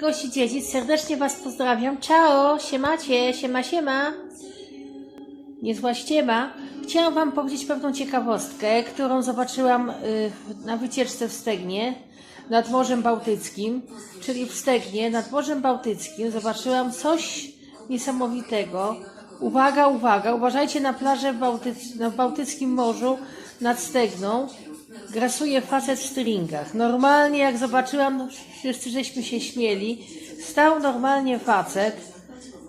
Gości dzieci, serdecznie Was pozdrawiam. Ciao, siemacie, siema, siema. Niezła ściema. Chciałam Wam powiedzieć pewną ciekawostkę, którą zobaczyłam y, na wycieczce w Stegnie nad Morzem Bałtyckim, czyli w Stegnie nad Morzem Bałtyckim zobaczyłam coś niesamowitego. Uwaga, uwaga, uważajcie na plażę w, na Bałtyckim Morzu nad Stegną. Grasuje facet w stringach. Normalnie jak zobaczyłam, no, wszyscy żeśmy się śmieli. Stał normalnie facet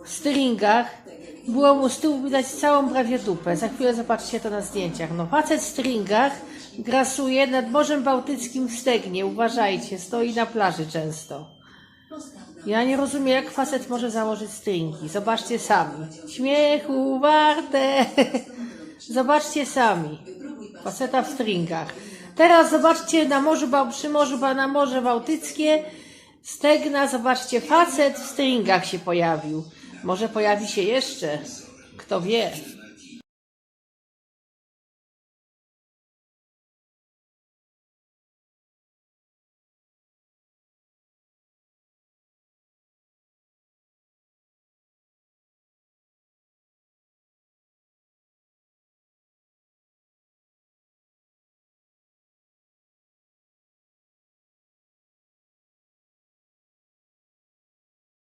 w stringach. Było mu z tyłu widać całą prawie dupę. Za chwilę zobaczycie to na zdjęciach. No facet w stringach grasuje nad Morzem Bałtyckim w Stegnie. Uważajcie, stoi na plaży często. Ja nie rozumiem, jak facet może założyć stringi. Zobaczcie sami. Śmiechu warte. Zobaczcie sami. Faceta w stringach. Teraz zobaczcie na morzu, Bał- przy morzu, Ba- na Morze Bałtyckie. Stegna, zobaczcie, facet w stringach się pojawił. Może pojawi się jeszcze. Kto wie.